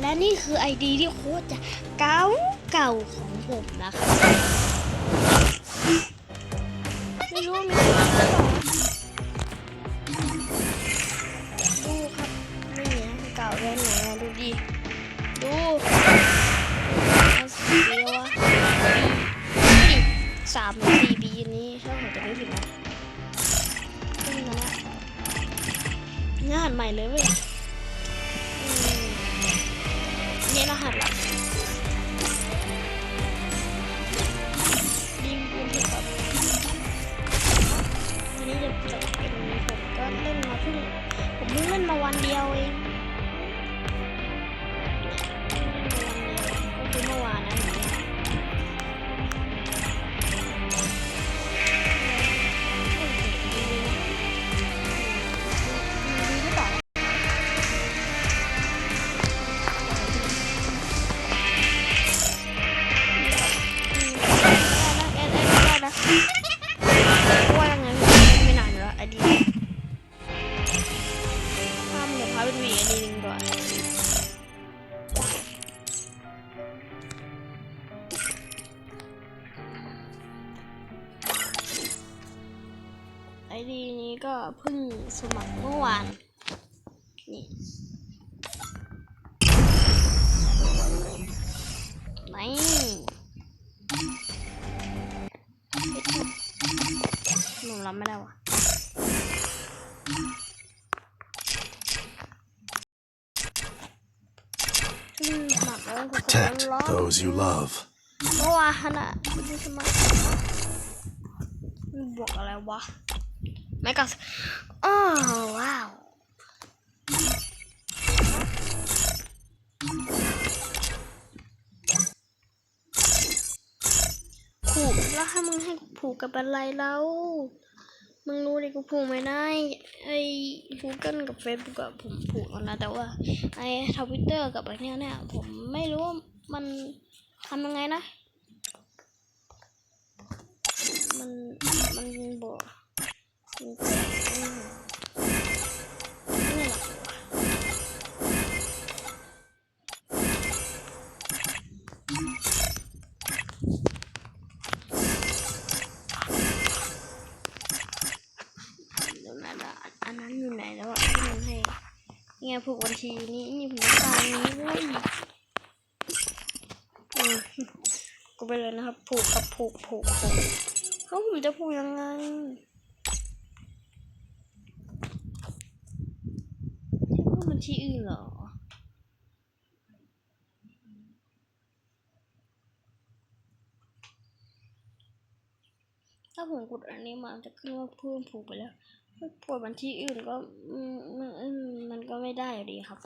และนี่คือไอดีที่โคตรจะเก่าเก่าของผมนะครับไม่รู้มีคนหรือเปล่าดูครับนี่เก่าแค่ไหนดูดิดูเสีเดียวะปีสามหรือสี่ปีนี้ถ้าผมจะไม่ผิดนะนี่นะงานใหม่เลยเว้ย ดีนี้ก็เพิ่งสมัครเมื่อวาน นี่ ไม่หนูรับไม่ได้วะเพิ่งสมัครแล้วก็ Protect ร้อน those you love. เมื่อวานน่ะเพิ่งสมัครมันบวกอะไรวะ ไม่ก็อ้าวว้าวผูกแล้วถ้ามึงให้ผูกกับอะไรแล้วมึงรู้ดิกูผูกไม่ได้ ไอ้ Google กับ Facebook อะผมผูกแล้วนะแต่ว่า ไอ้ทวิตเตอร์กับอะไรเนี้ยเนี่ยผมไม่รู้ว่ามันทำยังไงนะ มันมันบอก ผูกบัญชีนี้นี่ผมต้องการอันนี้เว้ยก็ไปเลยนะครับ ผูกครับผูกผูกผูกแล้วผมจะผูกยังไง ใช่อื่นเหรอ ถ้าผมกดอันนี้มาจะขึ้นว่าเพิ่มผูกไปแล้วถ้ากดบัญชีอื่นก็มมันมันก็ไม่ได้อยู่ดีครับ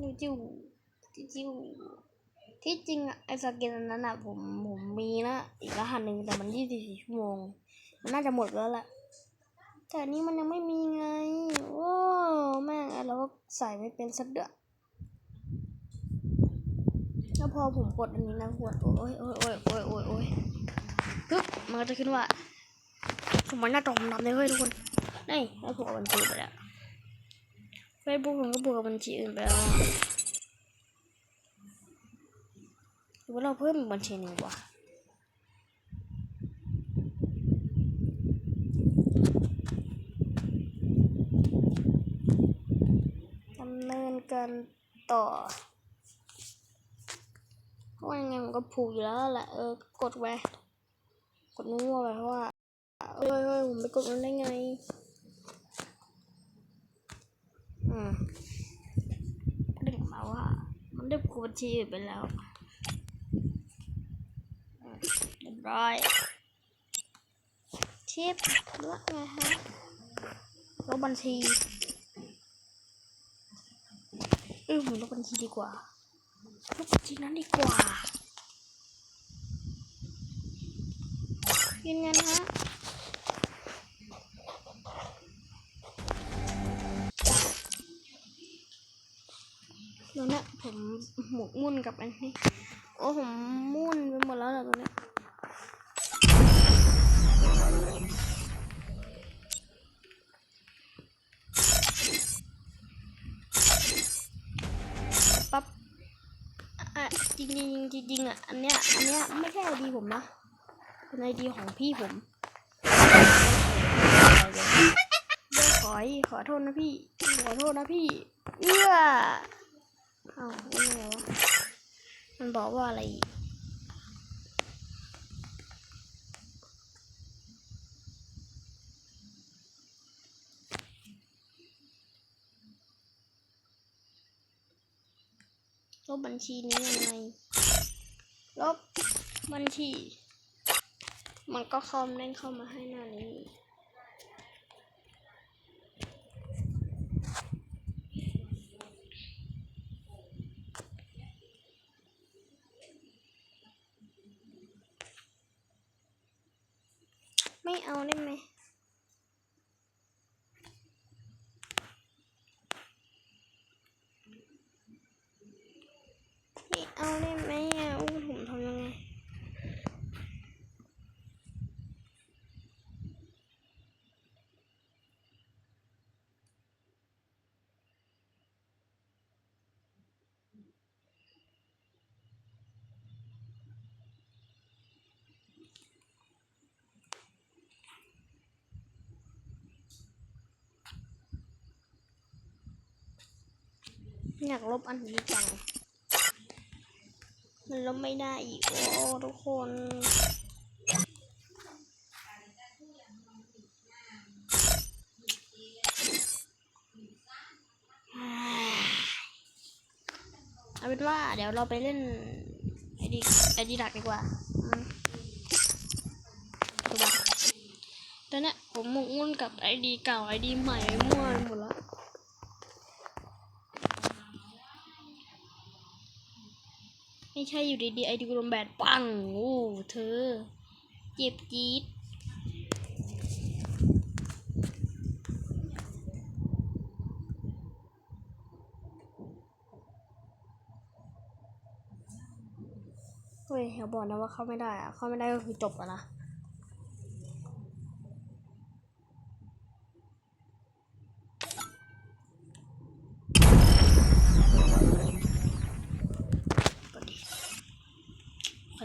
นิวจิวจิว ที่จริงอะไอสกินอันนั้นอะผมผมมีนะอีกรหัสหนึ่งแต่มันยี่สิบสี่ชั่วโมง มันน่าจะหมดแล้วแหละแต่นี้มันยังไม่มีไงโอ้แม่งไอเราก็ใส่ไม่เป็นสักเดือนแล้วพอผมกดอันนี้นะกดโอ้ยโอ้ยโอ้ยโอ้ยโอ้ยโอ้ยปึ๊บมันก็จะขึ้นว่าสมมติหน้าจอผมดำเลยเฮ้ยทุกคนนี่แล้วผมเอาบัญชีไปแล้วเฟซบุ๊กผมก็บวกกับบัญชีอื่นไปแล้วอะห รือว่าเราเพิ่มอีกบัญชีหนึ่งวะดำเนินการต่อเพราะว่ายังไงมันก็ผูกอยู่แล้วแหละเออกดไปกดมั่วๆไปเพราะว่าเอ้ยเอ้ยผมไปกดมันได้ไงอืมดึงมาว่ามันได้ผูกบัญชีไปแล้วอืมเร้อยชิปล้วไงฮะลบบัญชีเออผมลบบัญชีดีกว่าลบบัญชีนั้นดีกว่ายืนยันฮะแล้วเนี่ยผมหมกมุ่นกับอันนี้ โอ้ผมมุ่นไปหมดแล้วแหละตอนนี้ งจริงจริงอะอันเนี้ยอันเนี้ยไม่ใช่ไอดีผมนะเป็นไอดีของพี่ผมขออีกขอโทษนะพี่ ขอโทษนะพี่ เอื้อเอาไม่ไงวะมันบอกว่าอะไรอีก บบัญชีนี้ยังไง ลบบัญชี มันก็คอมเด้งเข้ามาให้หน้านี้ไม่เอาได้ไหมอะอู้ผมทำยังไง อยากลบอันนี้จัง มันลบไม่ได้อีก โอ้ทุกคนเอาเป็นว่าเดี๋ยวเราไปเล่นไอดีไอดีดักดีกว่าอืมถูกปะตอนนี้ผมหมกมุ่นกับไอดีเก่าไอดีใหม่มั่วหมดแล้ว ไม่ใช่อยู่ดีๆไอดีกูโดนแบดปังโอ้เธอ เจ็บจี๊ดเฮ้ยอย่าบอกนะว่าเข้าไม่ได้อะเข้าไม่ได้ก็คือจบอะนะ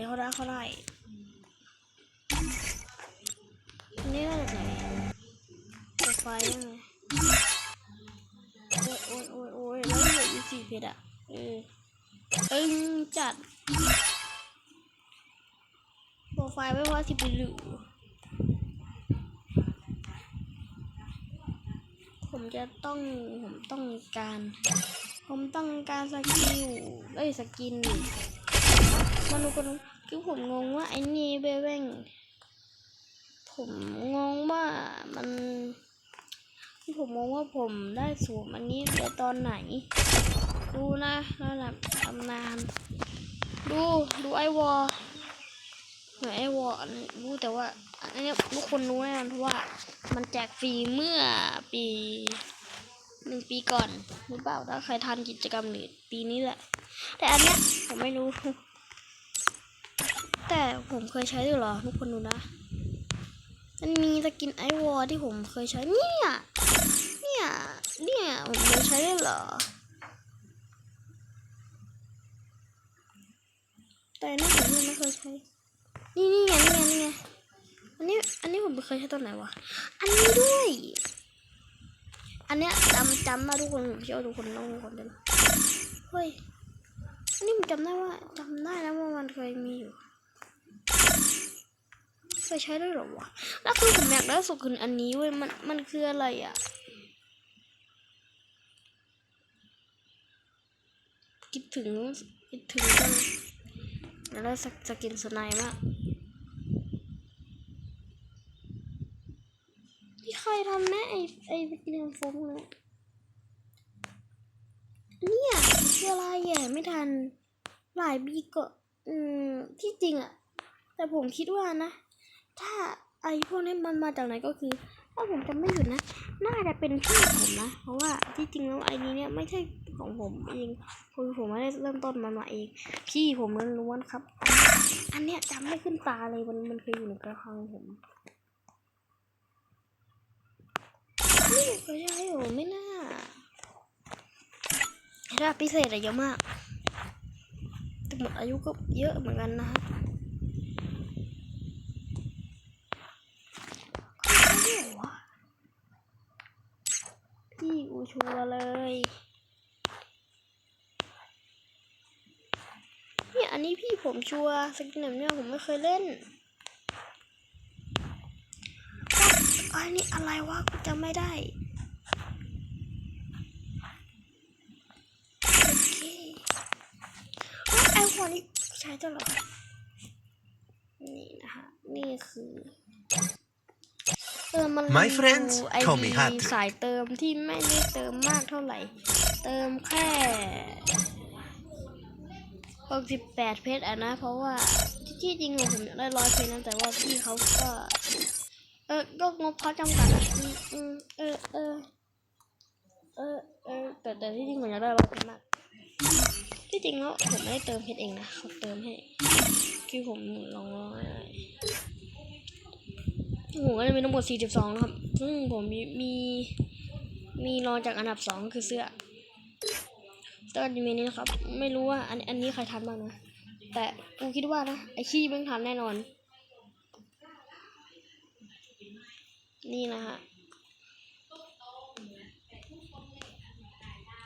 ใครเขาได้เขาได้นนี้ได้จากไหนไฟยังไงโอ้ยโอ้ยโอ้ยโอ้ยแล้วเหลืออีกสี่เพชรอะเออตึงจัดโปรไฟล์ไม่ว่าสิบหรือผมจะต้องผมต้องการ ผมต้องการสกิลเอ้ยสกิน มันดูกันคือผมงงว่าไอ้นี่เบเว้งผมงงว่ามันผมงงว่าผมได้สวมอันนี้ไปตอนไหน ดูนะระดับตำนาน ดูดูไอวอลหมือไอวอลรู้แต่ว่าอันนี้ทุกคนรู้แน่นอนเพราะว่ามันแจกฟรีเมื่อปีหนึ่งปีก่อนหรือเปล่าถ้าใครทันกิจกรรมหรือปีนี้แหละ แต่อันเนี้ยผมไม่รู้ แต่ผมเคยใช้ด้วยเหรอ ทุกคนดูนะ มันมีสกินไอวอลที่ผมเคยใช้เนี่ย เนี่ย เนี่ย ผมเคยใช้ด้วยเหรอ แต่นี่ผมยังไม่เคยใช้ นี่นี่ไงนี่ไงนี่ไงอันนี้ อันนี้ผมเคยใช้ตอนไหนวะ อันนี้ด้วย อันเนี้ยจำจำมาทุกคนผมเชื่อทุกคนต้องทุกคนเลยเฮ้ย อันนี้ผมจำได้ว่าจำได้นะว่ามันเคยมีอยู่ เคยใช้ด้วยหรอวะ แล้วคือผมอยากได้สุกุนอันนี้เว้ย มัน มันคืออะไรอะ คิดถึง คิดถึงจังอยากได้สกสกินสไนมากที่ใครทำแม่ไอไอสกินโฟมเนี่ยเนี่ยคืออะไรอ่ไม่ทัน หลายปีก็อืม ที่จริงอะแต่ผมคิดว่านะ ถ้าไอพวกนี้มันมาจากไหนก็คือ ถ้าผมจำไม่ผิดนะ น่าจะเป็นพี่ผมนะ เพราะว่าที่จริงแล้วไอนี้เนี่ยไม่ใช่ของผมเองคือผมไม่ได้เริ่มต้นมันมาเอง พี่ผมล้วนๆครับ อันเนี้ยจำไม่ขึ้นตาเลยมันมันเคยอยู่ในกระพังผมนี่เคยใช้อยู่ไม่น่าระดับพิเศษอะเยอะมากแต่หมดอายุก็เยอะเหมือนกันนะฮะเรียกวะพี่อู ชัวร์เลย เนี่ยอันนี้พี่ผมชัวร์สกินแบบเนี้ยผมไม่เคยเล่นอันนี้อะไรวะกูจำไม่ได้โอเคเอ้ยไอหัวนี่ใช้ตัวเหรอนี่นะคะ นี่คือ เออมัน My friends ไอ call me ดี Hattrick สายเติมที่ไม่ได้เติมมากเท่าไหร่ เติมแค่68เพชรอะนะ เพราะว่าที่จริงของผมอยากได้ร้อยเพชรนะแต่ว่าพี่เขาก็ เออก็งบเขาจำกัดอะอืมอืมเออเออเออเออแต่แต่ที่จริงผมอยากได้ร้อยเพชรมาก ที่จริงแล้วผมไม่ได้เติมเพชรเองนะเขาเติมให้ คือผมลองร้อย ผมก็จะมีทั้งหมด 42 นะครับ ซึ่งผมมีมี มีรองจากอันดับ 2 คือเสื้อเสื้ออนิเมะนี้นะครับ ไม่รู้ว่าอันอันนี้ใครทันบ้างนะ แต่กูคิดว่านะ ไอขี้ม่งทันแน่นอน นี่นะฮะ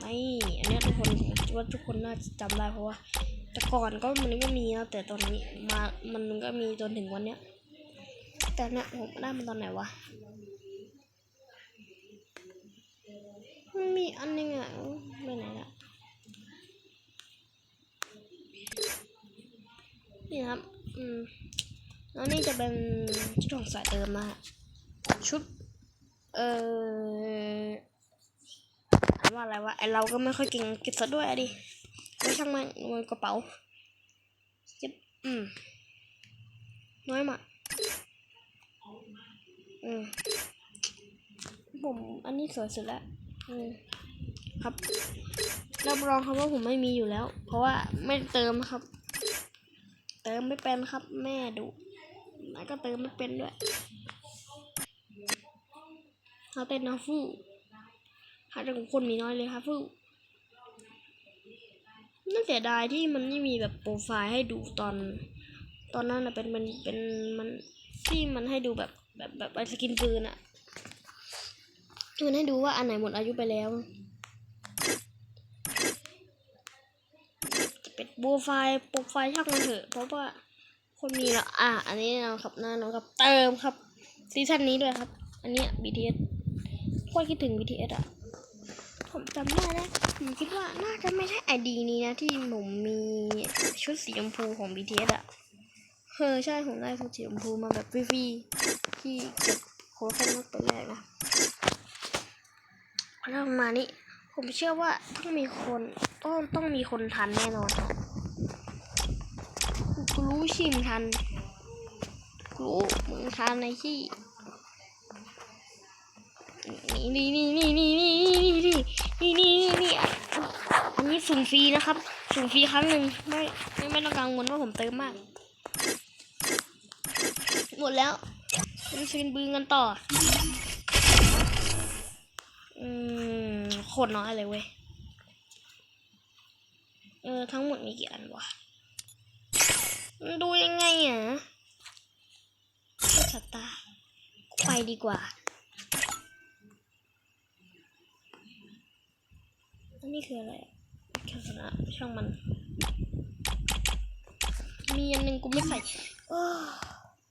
ไม่อันเนี้ยทุกคนคิดว่าทุกคนน่าจะจำได้เพราะว่าแต่ก่อนก็มันก็มีนะแต่ตอนนี้มามันก็มีจนถึงวันเนี้ย ต่เนี่ยผมได้มันตอนไหนวะมันมีอันนึงอะไปไหนละนี่ครับ อืมแล้วนี่จะเป็นชุดของสายเติมนะฮะชุด เอ่ออ่านว่าอะไรวะไอเราก็ไม่ค่อยเก่งก็บซะด้วยอะดิไม่ช่างมันมันกระเป๋าเจ็บอืมน้อยมาก อืมผมอันนี้สวยสุดแล้วอืมครับรับรองครับว่าผมไม่มีอยู่แล้ว เพราะว่าไม่เติมครับ เติมไม่เป็นครับ แม่ดุแล้วก็เติมไม่เป็นด้วยเขาเต้นนาฟูหาแต่ของคนมีน้อยเลยครับฟูน่าเสียดายที่มันไม่มีแบบโปรไฟล์ให้ดูตอน ตอนนั้นนะเป็นเป็นเป็นมันที่มันให้ดูแบบ แบบแบบไอสกินปืนอะมันให้ดูว่าอันไหนหมดอายุไปแล้ว จะเป็นโปรไฟล์โปรไฟล์ช่างมันเถอะ เพราะว่าคนมีแล้ว อะ อันนี้นะครับหน้าน้องครับ เติมครับ ซีซั่นนี้ด้วยครับ อันนี้ BTS โคตรคิดถึง BTS อะ ผมจำได้นะผมคิดว่าน่าจะไม่ใช่ไอดีนี้นะ ที่ผมมีชุดสีชมพูของ BTS อะเออใช่ ผมได้ชุดสีชมพูมาแบบฟรีๆ ที่เก็บโค้ดเข้ามาตัวแรกนะแล้วมานี่ผมเชื่อว่าต้องมีคนต้องต้องมีคนทันแน่นอนกูกูรู้ชิมทันกูรู้มึงทันในที่นี่นี่นี่นี่นี่นี่นี่นี่นี่นี่นี่อะอันนี้สุ่มฟรีนะครับ สุ่มฟรีครั้งหนึ่งไม่ไม่ไม่ต้องกังวลว่าผมเติมมาก หมดแล้ว เป็นซีนบืนกันต่อ อืมโคตรน้อยเลยเว้ย เออ ทั้งหมดมีกี่อันวะ มันดูยังไงอะเจ้าตาไปดีกว่า อันนี้คืออะไรแคสนะช่างมัน มีอันหนึ่งกูไม่ใส่